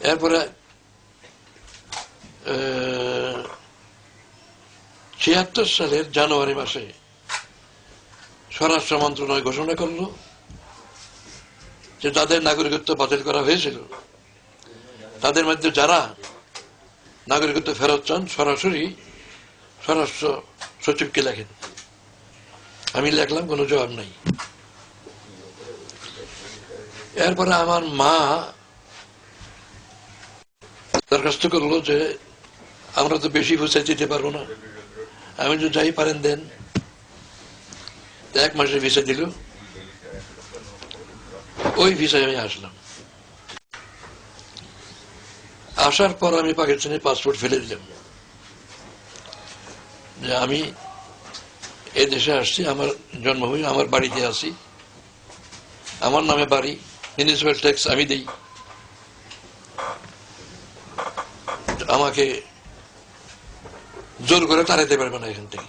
এরপরে ছিয়াত্তর সালের জানুয়ারি মাসে স্বরাষ্ট্র মন্ত্রণালয় ঘোষণা করল যে তাদের নাগরিকত্ব বাতিল করা হয়েছিল। তাদের মধ্যে যারা নাগরিকত্ব ফেরত চান, সরাসরি স্বরাষ্ট্র সচিবকে লেখেন। আমি লেখলাম, কোনো জবাব নাই। এরপরে আমার মা দরখাস্ত করল যে আমরা তো বেশি ফুসাই দিতে পারব না। আমি তো যাই পারেন দেন। এক মাসের ভিসা দিল। ওই ভিসায় আমি আসলাম। আসার পর আমি পাকিস্তানের পাসপোর্ট ফেলে দিলাম। যে আমি এ দেশে আসছি, আমার জন্মভূমি, আমার বাড়িতে আছি। আমার নামে বাড়ি মিউনিসিপ্যাল ট্যাক্স আমি দিই। আমাকে জোর করে তাড়াইতে পারবে না এখান থেকে।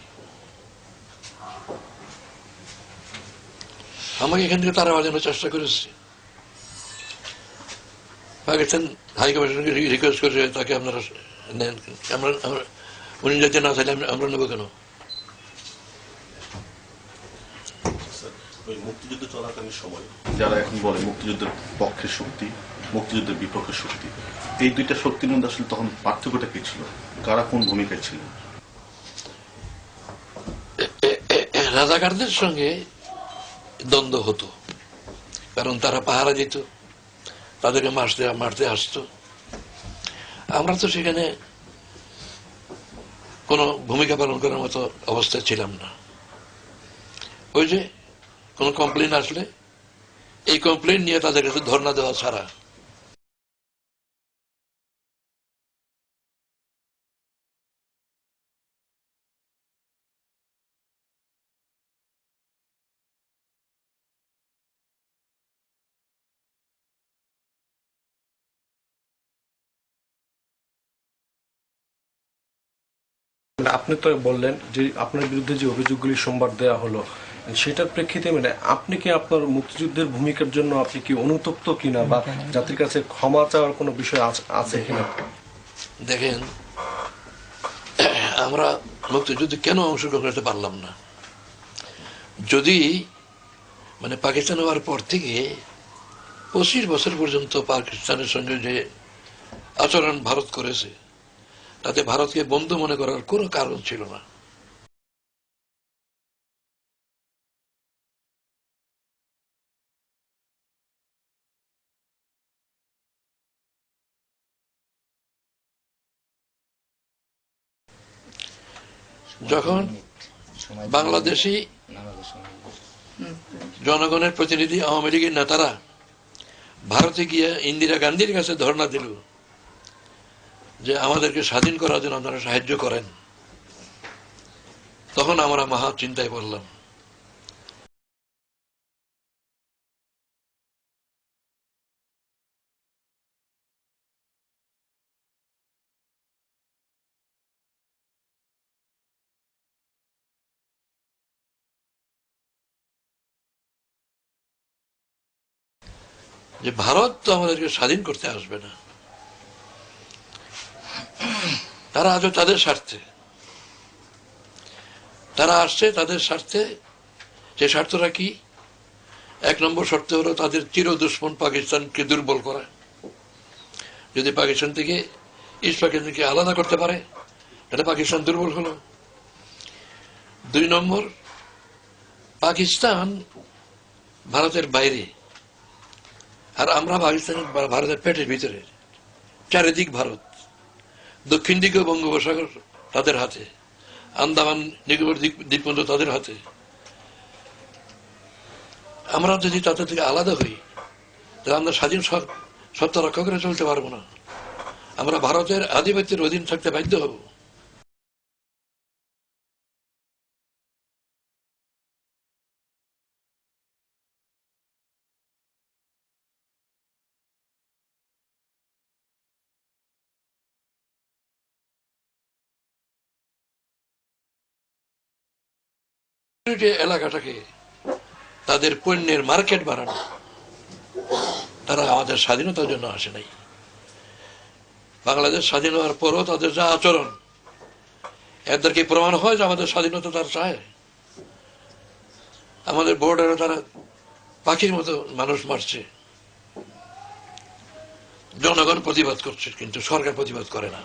আমাকে এখান থেকে তারা জন্য চেষ্টা করেছে। পাকিস্তান হাই কমিশনকে রিকোয়েস্ট করেছে তাকে আপনারা নেন। আমরা উনি যেতে না চাইলে আমরা- আমরা নেব কেন? মুক্তিযুদ্ধ চলাকালীন সময় যারা এখন বলে মুক্তিযুদ্ধের পক্ষের শক্তি মুক্তিযুদ্ধের বিপক্ষের শক্তি এই দুইটা শক্তির মধ্যে আসলে তখন পার্থক্যটা কি ছিল? কারা কোন ভূমিকায় ছিল? রাজাকারদের সঙ্গে দ্বন্দ্ব হতো। কারণ তারা পাহারা দিত, তাদেরকে মারতে মারতে আসতো। আমরা তো সেখানে কোনো ভূমিকা পালন করার মতো অবস্থায় ছিলাম না। ওই যে কোনো কমপ্লেন আসলে, এই কমপ্লেন নিয়ে তাদের কাছে ধর্ণা দেওয়া ছাড়া মানে আপনি তো বললেন যে আপনার বিরুদ্ধে যে অভিযোগগুলি সোমবার দেওয়া হলো, সেটার প্রেক্ষিতে মানে আপনি কি আপনার মুক্তিযুদ্ধের ভূমিকার জন্য আপনি কি অনুতপ্ত কিনা বা জাতির কাছে ক্ষমা চাওয়ার কোনো বিষয় আছে কিনা? দেখেন, আমরা মুক্তিযুদ্ধে কেন অংশগ্রহণ করতে পারলাম না? যদি মানে পাকিস্তান হওয়ার পর থেকে পঁচিশ বছর পর্যন্ত পাকিস্তানের সঙ্গে যে আচরণ ভারত করেছে তাতে ভারতকে বন্ধু মনে করার কোনো কারণ ছিল না। যখন বাংলাদেশি জনগণের প্রতিনিধি আওয়ামী লীগের নেতারা ভারতে গিয়ে ইন্দিরা গান্ধীর কাছে ধর্ণা দিল যে আমাদেরকে স্বাধীন করার জন্য আপনারা সাহায্য করেন। তখন আমরা মহা চিন্তায় পড়লাম। যে ভারত তো আমাদেরকে স্বাধীন করতে আসবে না। তারা আজও তাদের স্বার্থে। তারা আসছে তাদের স্বার্থে। যে স্বার্থটা কি? এক নম্বর শর্ত হলো তাদের চির দুশ্মন পাকিস্তানকে দুর্বল করা। যদি পাকিস্তান থেকে ইস্ট পাকিস্তানকে আলাদা করতে পারে, তাহলে পাকিস্তান দুর্বল হলো। দুই নম্বর, পাকিস্তান ভারতের বাইরে আর আমরা পাকিস্তানের ভারতের পেটের ভিতরে। চারিদিক ভারত। দক্ষিণ দিকে বঙ্গোপসাগর তাদের হাতে। আন্দামান, নিকোবর দ্বীপ- দ্বীপপুঞ্জ তাদের হাতে। আমরা যদি তাদের থেকে আলাদা হই, তাহলে আমরা স্বাধীন সত্তা রক্ষা করে চলতে পারব না। আমরা ভারতের আধিপত্যের অধীন থাকতে বাধ্য হব। এলাকাটাকে তাদের পণ্যের মার্কেট বাড়ানো, তারা আমাদের স্বাধীনতার জন্য আসে নাই। বাংলাদেশ স্বাধীন হওয়ার পরও তাদের যা আচরণ, এদের কি প্রমাণ হয় যে আমাদের স্বাধীনতা তার চায়? আমাদের বর্ডারে তারা পাখির মতো মানুষ মারছে। জনগণ প্রতিবাদ করছে, কিন্তু সরকার প্রতিবাদ করে না।